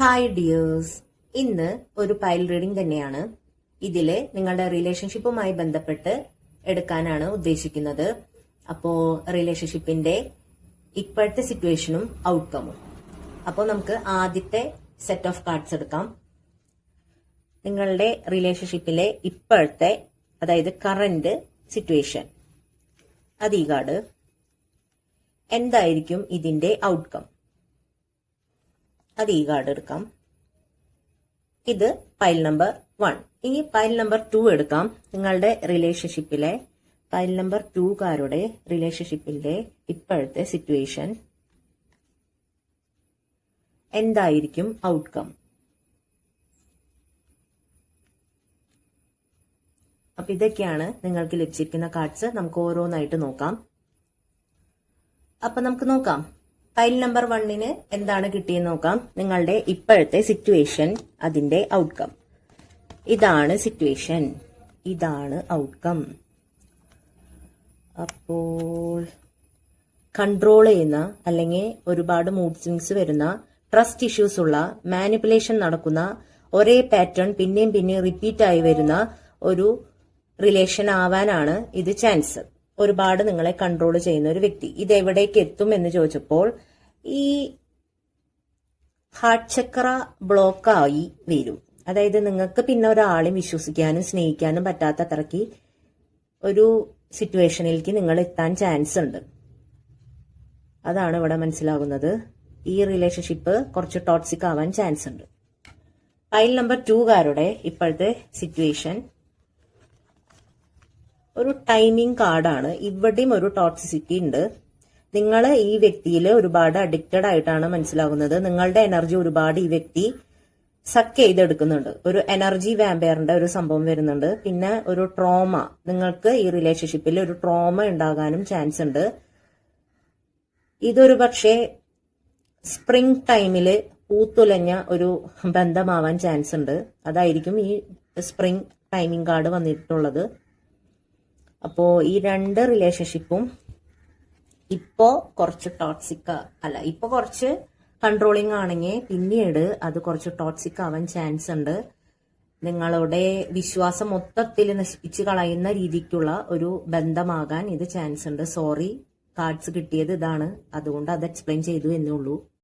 Hi dears ഇന്ന് ഒരു pile reading തന്നെയാണ്. ഇതിൽ നിങ്ങളുടെ റിലേഷൻഷിപ്പുമായി ബന്ധപ്പെട്ട് എടുക്കാനാണ് ഉദ്ദേശിക്കുന്നത്. അപ്പോ റിലേഷൻഷിപ്പിന്റെ ഇപ്പോഴത്തെ സിറ്റുവേഷനും ഔട്ട്കമും അപ്പോൾ നമുക്ക് ആദ്യത്തെ സെറ്റ് ഓഫ് കാർഡ്സ് എടുക്കാം. നിങ്ങളുടെ റിലേഷൻഷിപ്പിലെ ഇപ്പോഴത്തെ അതായത് കറന്റ് സിറ്റുവേഷൻ അത് ഈ കാർഡ് എന്തായിരിക്കും ഇതിന്റെ ഔട്ട്കം അത് ഈ കാർഡ് എടുക്കാം. ഇത് ഫയൽ നമ്പർ വൺ ഇനി ഫയൽ നമ്പർ ടു എടുക്കാം. നിങ്ങളുടെ റിലേഷൻഷിപ്പിലെ ഫയൽ നമ്പർ കാരുടെ റിലേഷൻഷിപ്പിന്റെ ഇപ്പോഴത്തെ സിറ്റുവേഷൻ എന്തായിരിക്കും ഔട്ട്കം അപ്പൊ ഇതൊക്കെയാണ് നിങ്ങൾക്ക് ലഭിച്ചിരിക്കുന്ന കാർഡ്സ് നമുക്ക് ഓരോന്നായിട്ട് നോക്കാം. അപ്പൊ നമുക്ക് നോക്കാം. ഫയൽ നമ്പർ വണ്ണിന് എന്താണ് കിട്ടിയെന്ന് നോക്കാം. നിങ്ങളുടെ ഇപ്പോഴത്തെ സിറ്റുവേഷൻ അതിന്റെ ഔട്ട്കം ഇതാണ് സിറ്റുവേഷൻ ഇതാണ് ഔട്ട്കം അപ്പോൾ കൺട്രോൾ ചെയ്യുന്ന അല്ലെങ്കിൽ ഒരുപാട് മൂഡ് സ്വിങ്സ് വരുന്ന ട്രസ്റ്റ് ഇഷ്യൂസ് ഉള്ള മാനിപ്പുലേഷൻ നടക്കുന്ന ഒരേ പാറ്റേൺ പിന്നെയും പിന്നെയും റിപ്പീറ്റ് ആയി വരുന്ന ഒരു റിലേഷൻ ആവാനാണ് ഇത് ചാൻസ് ഒരുപാട് നിങ്ങളെ കൺട്രോൾ ചെയ്യുന്ന ഒരു വ്യക്തി. ഇത് എവിടേക്ക് എത്തും എന്ന് ചോദിച്ചപ്പോൾ ഈ ഹാർട്ട് ചക്ര ബ്ലോക്കായി വരും. അതായത് നിങ്ങൾക്ക് പിന്നെ ഒരാളെ വിശ്വസിക്കാനും സ്നേഹിക്കാനും പറ്റാത്ത അത്രയ്ക്ക് ഒരു സിറ്റുവേഷനിലേക്ക് നിങ്ങൾ എത്താൻ ചാൻസ് ഉണ്ട്. അതാണ് ഇവിടെ മനസ്സിലാകുന്നത്. ഈ റിലേഷൻഷിപ്പ് കുറച്ച് ടോക്സിക് ആവാൻ ചാൻസ് ഉണ്ട്. ഫയൽ നമ്പർ ടുകാരുടെ ഇപ്പോഴത്തെ സിറ്റുവേഷൻ ഒരു ടൈമിംഗ് കാർഡാണ് ഇവിടെയും ഒരു ടോക്സിസിറ്റി ഉണ്ട്. നിങ്ങൾ ഈ വ്യക്തിയിൽ ഒരുപാട് അഡിക്റ്റഡ് ആയിട്ടാണ് മനസ്സിലാകുന്നത് നിങ്ങളുടെ എനർജി ഒരുപാട് ഈ വ്യക്തി സക്ക് ചെയ്തെടുക്കുന്നുണ്ട്. ഒരു എനർജി വാമ്പയറിന്റെ ഒരു സംഭവം വരുന്നുണ്ട്. പിന്നെ ഒരു ട്രോമ നിങ്ങൾക്ക് ഈ റിലേഷൻഷിപ്പിൽ ഒരു ട്രോമ ഉണ്ടാകാനും ചാൻസ് ഉണ്ട്. ഇതൊരു പക്ഷേ സ്പ്രിംഗ് ടൈമിൽ പൂത്തുലഞ്ഞ ഒരു ബന്ധമാവാൻ ചാൻസ് ഉണ്ട്. അതായിരിക്കും ഈ സ്പ്രിംഗ് ടൈമിംഗ് കാർഡ് വന്നിട്ടുള്ളത്. അപ്പോ ഈ രണ്ട് റിലേഷൻഷിപ്പും ഇപ്പോ കുറച്ച് ടോക്സിക് അല്ല ഇപ്പൊ കുറച്ച് കൺട്രോളിങ് ആണെങ്കിൽ പിന്നീട് അത് കുറച്ച് ടോക്സിക് ആവാൻ ചാൻസ് ഉണ്ട്. നിങ്ങളുടെ വിശ്വാസം മൊത്തത്തിൽ നശിപ്പിച്ച് കളയുന്ന രീതിക്കുള്ള ഒരു ബന്ധമാകാൻ ഇത് ചാൻസ് ഉണ്ട്. സോറി കാർഡ്സ് കിട്ടിയത് ഇതാണ്. അതുകൊണ്ട് അത് എക്സ്പ്ലെയിൻ ചെയ്തു എന്നേ ഉള്ളൂ.